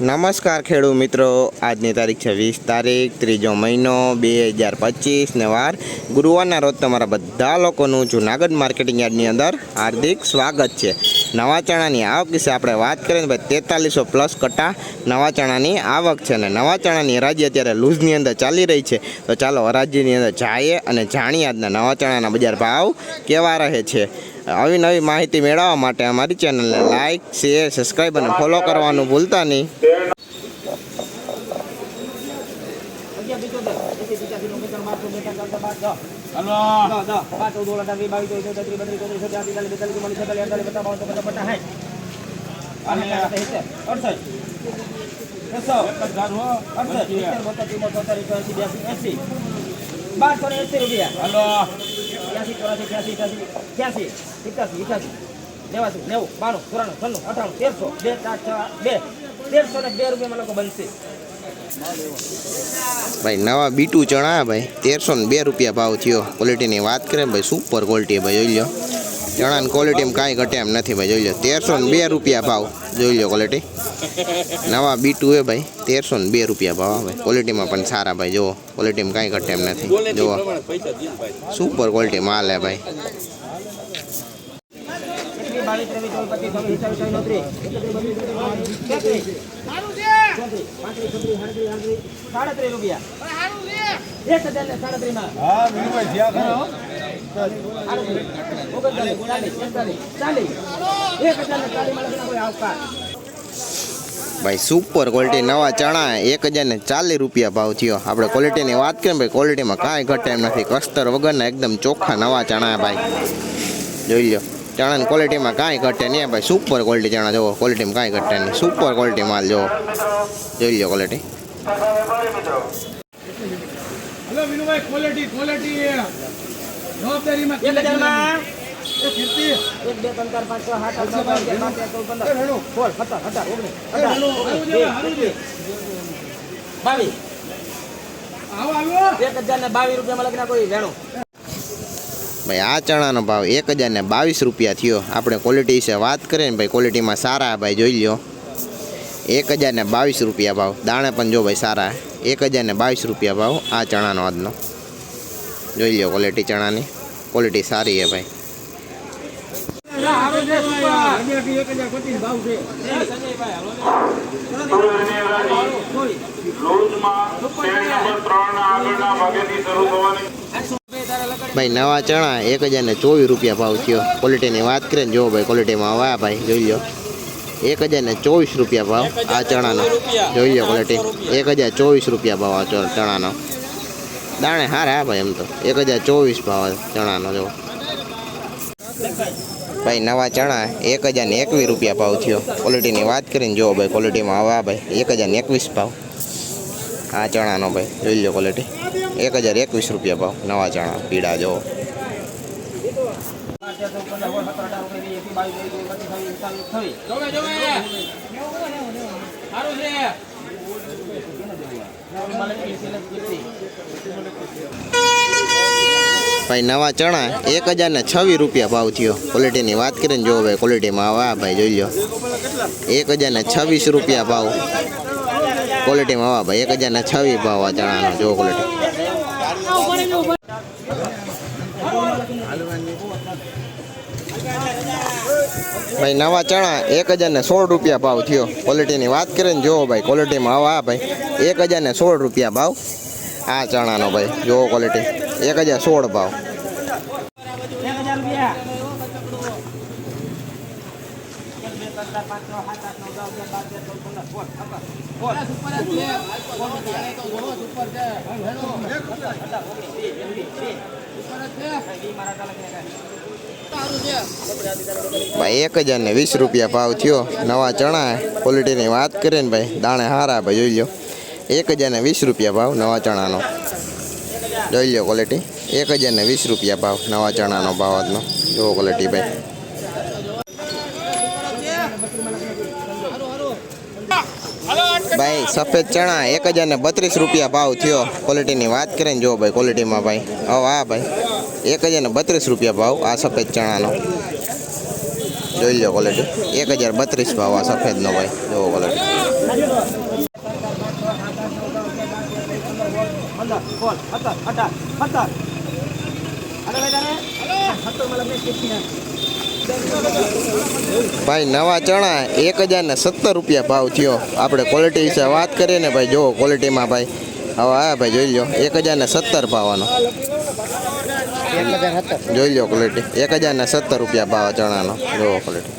નમસ્કાર ખેડૂત મિત્રો. આજની તારીખ છે વીસ તારીખ, ત્રીજો મહિનો, બે હજાર પચીસ ને વાર. ગુરુવારના રોજ તમારા બધા લોકોનું જુનાગઢ માર્કેટિંગ યાર્ડની અંદર હાર્દિક સ્વાગત છે. નવા ચણાની આવક વિશે આપણે વાત કરીએ ને ભાઈ તેતાલીસો પ્લસ કટ્ટા નવા ચણાની આવક છે અને નવા ચણાની હરાજી અત્યારે લૂઝની અંદર ચાલી રહી છે. તો ચાલો હરાજીની અંદર જઈએ અને જાણીએ આજના નવા ચણાના બજાર ભાવ કેવા રહે છે. આવી નવી માહિતી મેળવવા માટે અમારી ચેનલને લાઇક શેર સબસ્ક્રાઈબ અને ફોલો કરવાનું ભૂલતા નહીં. બારસો ને એસી રૂપિયા ત્યાંસી ચોરાસી ત્યાંસી ત્યાંસી ઇઠ્યાસી નેવાસી નેવું બાણું ચોરાણું છન્નું અઠાણું તેરસો બે ચાર છ બે તેરસો ને બે રૂપિયામાં લોકો બનશે ભાઈ, નવા બીટું ચણા ભાઈ, તેરસો ને બે રૂપિયા ભાવ થયો. ક્વોલિટીની વાત કરીએ ભાઈ સુપર ક્વોલિટી ભાઈ, જોઈ લો ચણાની ક્વોલિટીમાં કાંઈ ઘટે એમ નથી ભાઈ, જોઈ લો તેરસો ને બે રૂપિયા ભાવ, જોઈ લો ક્વોલિટી નવા બીટું એ ભાઈ, તેરસો ને બે રૂપિયા ભાવ આવે ક્વોલિટીમાં પણ સારા ભાઈ, જુઓ. ક્વોલિટીમાં કાંઈ ઘટે એમ નથી, જુઓ. સુપર ક્વોલિટી માલ હે ભાઈ. એકવીસ બાવીસ ત્રેવીસ, ચોવીસ, પચીસ ઓગણચાલીસ, ચાલીસ, ચાલીસ. એક હજાર ને કોઈ આવકાર ભાઈ સુપર ક્વોલિટી નવા ચણા એક હજાર ને ચાલીસ રૂપિયા ભાવ થયો. આપણે ક્વોલિટીની વાત કરીએ ભાઈ ક્વોલિટીમાં કાંઈ ઘટે એમ નથી. કસ્તર વગરના એકદમ ચોખ્ખા નવા ચણા ભાઈ. જોઈ લો ચણાની ક્વોલિટીમાં કાંઈ ઘટે નહીં. ભાઈ સુપર ક્વોલિટી ચણા જુઓ. ક્વોલિટીમાં કાંઈ ઘટે નહીં. સુપર ક્વોલિટી માલ જુઓ. જોઈ લો ક્વોલિટી એક હજાર ને બાવીસ. રૂપિયામાં લગ્ન કોઈ વેણું ભાઈ, આ ચણાનો ભાવ એક હજાર ને બાવીસ રૂપિયા થયો. આપણે ક્વોલિટી વિશે વાત કરીએ ને ભાઈ ક્વોલિટીમાં સારા ભાઈ, જોઈ લો એક હજારને બાવીસ રૂપિયા ભાવ. દાણે પણ જો ભાઈ સારા એક હજારને બાવીસ રૂપિયા ભાવ આ ચણાનો આજનો. જોઈ લો ક્વોલિટી ચણાની. ક્વોલિટી સારી છે ભાઈ. થવાની ભાઈ નવા ચણા એક હજાર ને ચોવીસ રૂપિયા ભાવ થયો. ક્વોલિટીની વાત કરીએ ને જો ભાઈ ક્વોલિટીમાં વાહ ભાઈ જોઈ લો. એક હજાર ને ચોવીસ રૂપિયા ભાવ આ ચણાનો. જોઈ લો ક્વોલિટી એક હજાર ચોવીસ રૂપિયા ભાવ આ ચણાનો. દાણે હારા હા ભાઈ એમ તો. એક હજાર ચોવીસ ભાવ ચણાનો જો ભાઈ નવા ચણા એક હજાર ને એકવીસ રૂપિયા ભાવ થયો. ક્વોલિટીની વાત કરીને જો ભાઈ ક્વોલિટીમાં આવા ભાઈ એક હજાર ને એકવીસ ભાવ. આ ચણાનો ભાઈ, જોઈ લો ક્વોલિટી એક હજાર એકવીસ રૂપિયા ભાવ, નવા ચણા, પીળા જો. ભાઈ, નવા ચણા, એક હજાર ને છવ્વીસ રૂપિયા ભાવ થયો. ક્વોલિટીની વાત કરીને જોવો ભાઈ ક્વોલિટીમાં આવા ભાઈ, જોઈ લો. એક હજાર ને છવ્વીસ રૂપિયા ભાવ. ક્વોલિટીમાં આવા ભાઈ, એક હજાર ને છવ્વીસ ભાવ આ ચણાનો, જો ક્વોલિટી ભાઈ, નવા ચણા, એક હજાર ને સોળ રૂપિયા ભાવ થયો. ક્વોલિટીની વાત કરીને જો ભાઈ ક્વોલિટીમાં આવા ભાઈ. એક હજાર ને સોળ રૂપિયા ભાવ આ ચણાનો ભાઈ, જુઓ ક્વોલિટી એક હજાર સોળ ભાવ એક હજાર રૂપિયા એક, બે, ત્રણ, ચાર, પાંચ, છ, સાત, આઠ, નવ, દસ, અગિયાર, બાર, તેર, ચૌદ, પંદર, સોળ, સત્તર, સોળ. અઢાર, ઓગણીસ, વીસ, એકવીસ, વીસ. વીસ મારા ચાલે કે કાંઈ. ભાઈ એક હજાર ને વીસ રૂપિયા ભાવ થયો નવા ચણા ક્વોલિટીની વાત કરીએ ને ભાઈ દાણે હારા ભાઈ જોઈ લો એક હજાર ને વીસ રૂપિયા ભાવ નવા ચણાનો જોઈ લો ક્વોલિટી એક હજાર ને વીસ રૂપિયા ભાવ નવા ચણાનો ભાવ આજનો જુઓ ક્વોલિટી ભાઈ ભાઈ, સફેદ ચણા, એક હજાર ને બત્રીસ રૂપિયા ભાવ થયો. ક્વોલિટીની વાત કરીએ ને જો ભાઈ ક્વોલિટીમાં ભાઈ. હવે હા ભાઈ. એક હજાર ને બત્રીસ રૂપિયા ભાવ, આ સફેદ ચણાનો. જોઈ લો ક્વોલિટી એક હજાર બત્રીસ ભાવ આ સફેદનો ભાઈ. જુઓ ક્વોલિટી સત્તર અઢાર સત્તર હાલો. ભાઈ તારે સત્તરમાં લગ્ન કેટલી ના ભાઈ નવા ચણા એક હજાર ને સત્તર રૂપિયા ભાવ થયો. આપણે ક્વોલિટી વિશે વાત કરીએ ને ભાઈ જુઓ ક્વોલિટીમાં ભાઈ. હવે હા ભાઈ જોઈ લો એક હજાર ને સત્તર ભાવનો. જોઈ લો ક્વોલિટી એક હજાર ને સત્તર રૂપિયા ભાવ ચણાનો. જુઓ ક્વોલિટી